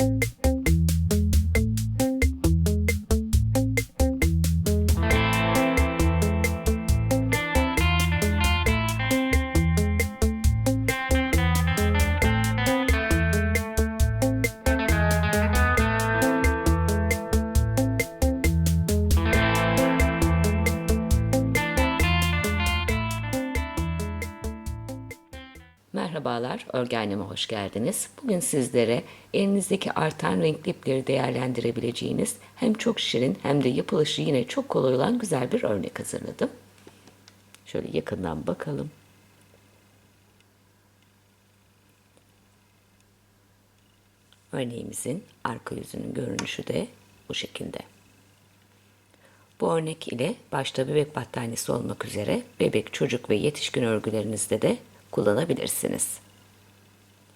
you Merhabalar, örgü anneme hoş geldiniz. Bugün sizlere elinizdeki artan renkli ipleri değerlendirebileceğiniz hem çok şirin hem de yapılışı yine çok kolay olan güzel bir örnek hazırladım. Şöyle yakından bakalım. Örneğimizin arka yüzünün görünüşü de bu şekilde. Bu örnek ile başta bebek battaniyesi olmak üzere bebek, çocuk ve yetişkin örgülerinizde de kullanabilirsiniz.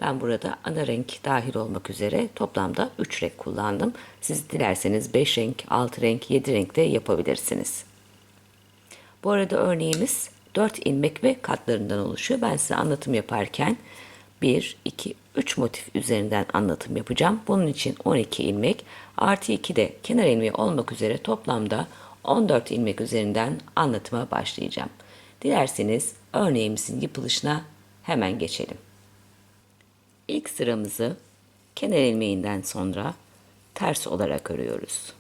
Ben burada ana renk dahil olmak üzere toplamda 3 renk kullandım. Siz dilerseniz 5 renk, 6 renk, 7 renk de yapabilirsiniz. Bu arada örneğimiz 4 ilmek ve katlarından oluşuyor. Ben size anlatım yaparken 1, 2, 3 motif üzerinden anlatım yapacağım. Bunun için 12 ilmek artı 2 de kenar ilmeği olmak üzere toplamda 14 ilmek üzerinden anlatıma başlayacağım. Dilerseniz örneğimizin yapılışına hemen geçelim. İlk sıramızı kenar ilmeğinden sonra ters olarak örüyoruz.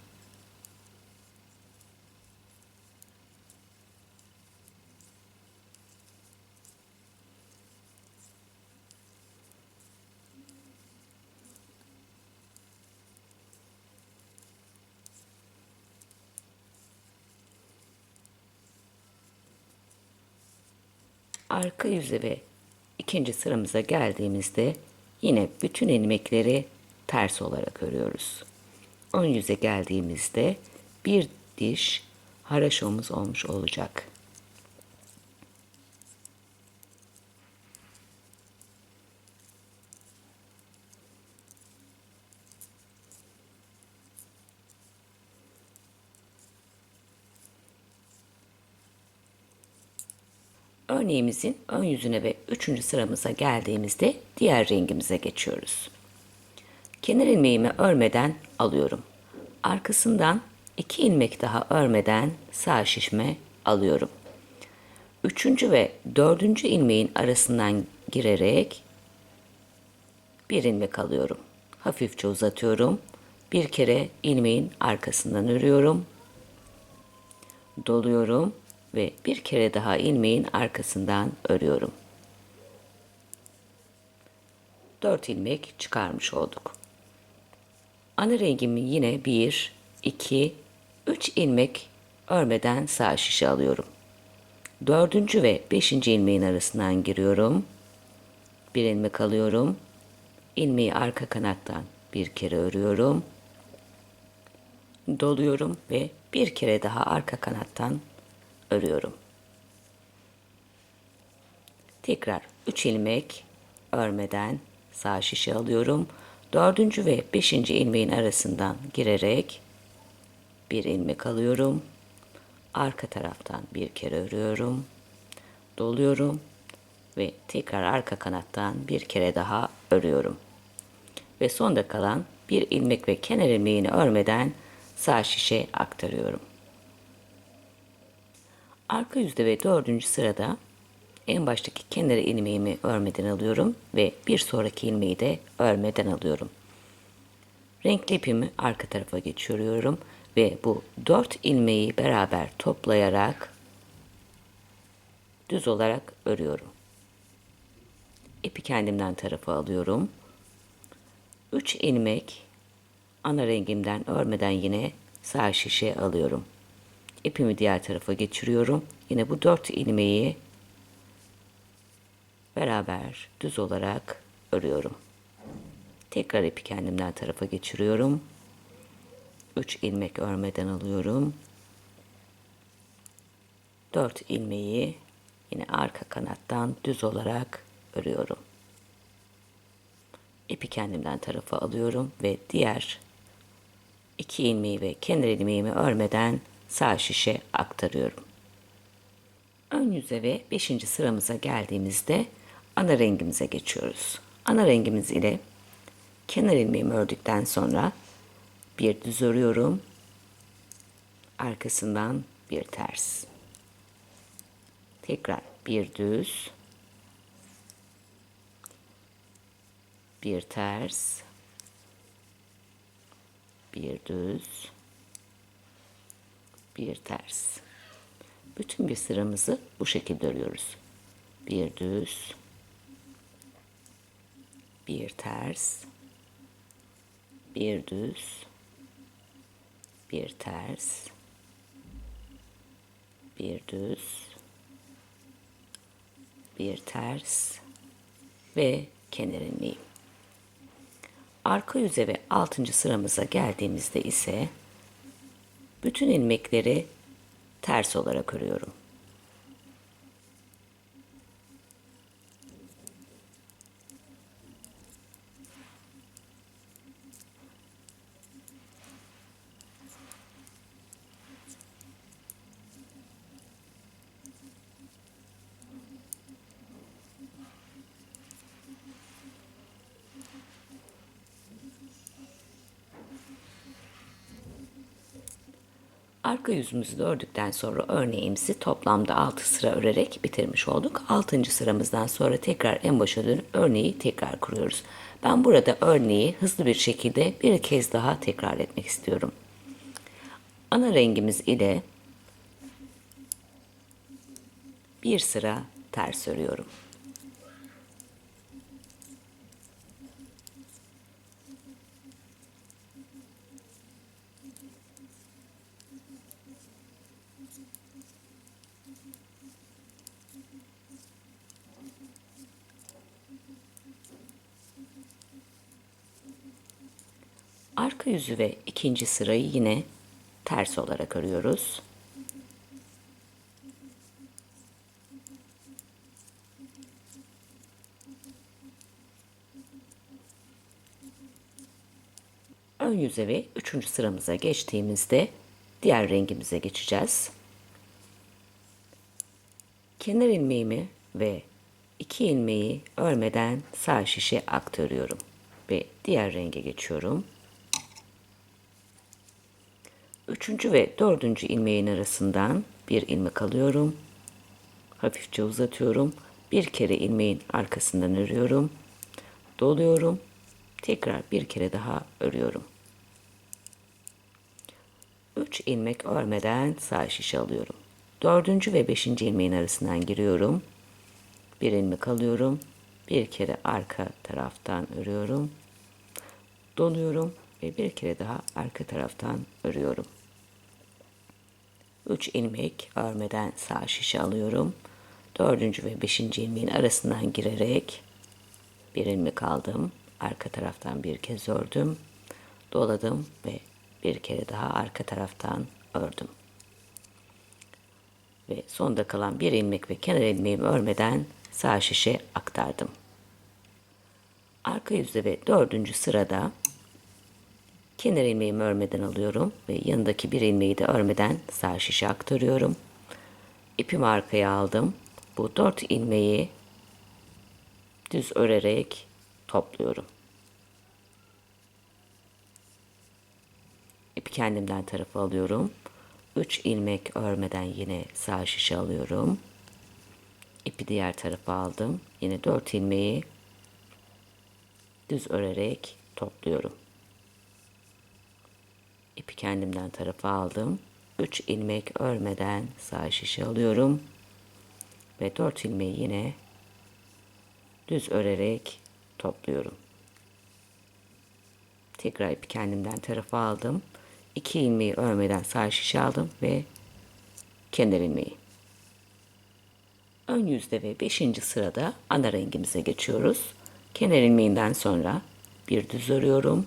Arka yüze ve ikinci sıramıza geldiğimizde yine bütün ilmekleri ters olarak örüyoruz. Ön yüze geldiğimizde bir diş haraşomuz olmuş olacak. Örneğimizin ön yüzüne ve üçüncü sıramıza geldiğimizde diğer rengimize geçiyoruz. Kenar ilmeğimi örmeden alıyorum. Arkasından iki ilmek daha örmeden sağ şişme alıyorum. Üçüncü ve dördüncü ilmeğin arasından girerek bir ilmek alıyorum. Hafifçe uzatıyorum. Bir kere ilmeğin arkasından örüyorum. Doluyorum ve bir kere daha ilmeğin arkasından örüyorum. 4 ilmek çıkarmış olduk. Ana rengimi yine 1, 2, 3 ilmek örmeden sağ şişe alıyorum. Dördüncü ve beşinci ilmeğin arasından giriyorum. Bir ilmek alıyorum. İlmeği arka kanattan bir kere örüyorum. Doluyorum ve bir kere daha arka kanattan örüyorum. Tekrar 3 ilmek örmeden sağ şişe alıyorum. Dördüncü ve beşinci ilmeğin arasından girerek bir ilmek alıyorum. Arka taraftan bir kere örüyorum. Doluyorum ve tekrar arka kanattan bir kere daha örüyorum. Ve sonda kalan bir ilmek ve kenar ilmeğini örmeden sağ şişe aktarıyorum. Arka yüzde ve dördüncü sırada en baştaki kenar ilmeğimi örmeden alıyorum ve bir sonraki ilmeği de örmeden alıyorum. Renkli ipimi arka tarafa geçiriyorum ve bu dört ilmeği beraber toplayarak düz olarak örüyorum. İpi kendimden tarafa alıyorum. 3 ilmek ana rengimden örmeden yine sağ şişe alıyorum ipimi diğer tarafa geçiriyorum. Yine bu dört ilmeği beraber düz olarak örüyorum. Tekrar ipi kendimden tarafa geçiriyorum. 3 ilmek örmeden alıyorum. 4 ilmeği yine arka kanattan düz olarak örüyorum. İpi kendimden tarafa alıyorum ve diğer iki ilmeği ve kenar ilmeğimi örmeden sağ şişe aktarıyorum. Ön yüze ve 5. sıramıza geldiğimizde ana rengimize geçiyoruz. Ana rengimiz ile kenar ilmeğimi ördükten sonra bir düz örüyorum. Arkasından bir ters. Tekrar bir düz. Bir ters. Bir düz. Bir ters. Bütün bir sıramızı bu şekilde örüyoruz. Bir düz. Bir ters. Bir düz. Bir ters. Bir düz. Bir ters ve kenar. Arka yüze ve 6. sıramıza geldiğimizde ise bütün ilmekleri ters olarak örüyorum. Arka yüzümüzü ördükten sonra örneğimizi toplamda 6 sıra örerek bitirmiş olduk. 6. sıramızdan sonra tekrar en başa dönüp örneği tekrar kuruyoruz. Ben burada örneği hızlı bir şekilde bir kez daha tekrar etmek istiyorum. Ana rengimiz ile bir sıra ters örüyorum. Arka yüzü ve ikinci sırayı yine ters olarak örüyoruz. Ön yüze ve üçüncü sıramıza geçtiğimizde diğer rengimize geçeceğiz. Kenar ilmeğimi ve iki ilmeği örmeden sağ şişe aktarıyorum ve diğer renge geçiyorum. Üçüncü ve dördüncü ilmeğin arasından bir ilmek alıyorum. Hafifçe uzatıyorum. Bir kere ilmeğin arkasından örüyorum. Doluyorum. Tekrar bir kere daha örüyorum. Üç ilmek örmeden sağ şişe alıyorum. Dördüncü ve beşinci ilmeğin arasından giriyorum. Bir ilmek alıyorum. Bir kere arka taraftan örüyorum. Doluyorum ve bir kere daha arka taraftan örüyorum. 3 ilmek örmeden sağ şişe alıyorum. 4. ve 5. ilmeğin arasından girerek bir ilmek aldım. Arka taraftan bir kez ördüm. Doladım ve bir kere daha arka taraftan ördüm. Ve sonda kalan bir ilmek ve kenar ilmeğimi örmeden sağ şişe aktardım. Arka yüzde ve dördüncü sırada Kenar ilmeğimi örmeden alıyorum ve yanındaki bir ilmeği de örmeden sağ şişe aktarıyorum. İpimi arkaya aldım. Bu dört ilmeği düz örerek topluyorum. İpi kendimden tarafa alıyorum. 3 ilmek örmeden yine sağ şişe alıyorum. İpi diğer tarafa aldım. Yine 4 ilmeği düz örerek topluyorum. İpi kendimden tarafa aldım. 3 ilmek örmeden sağ şişe alıyorum. Ve 4 ilmeği yine düz örerek topluyorum. Tekrar ipi kendimden tarafa aldım. 2 ilmeği örmeden sağ şişe aldım ve kenar ilmeği. Ön yüzde ve 5. sırada ana rengimize geçiyoruz. Kenar ilmeğinden sonra bir düz örüyorum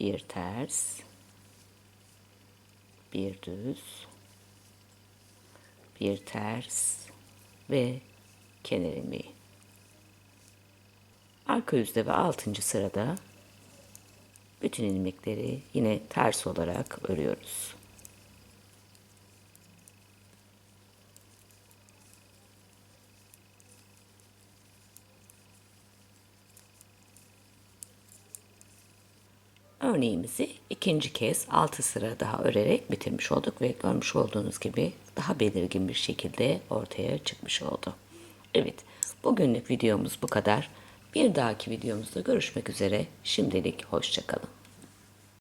bir ters, bir düz, bir ters ve kenar ilmeği. Arka yüzde ve 6. sırada bütün ilmekleri yine ters olarak örüyoruz. Örneğimizi ikinci kez 6 sıra daha örerek bitirmiş olduk ve görmüş olduğunuz gibi daha belirgin bir şekilde ortaya çıkmış oldu. Evet, bugünlük videomuz bu kadar. Bir dahaki videomuzda görüşmek üzere. Şimdilik hoşçakalın.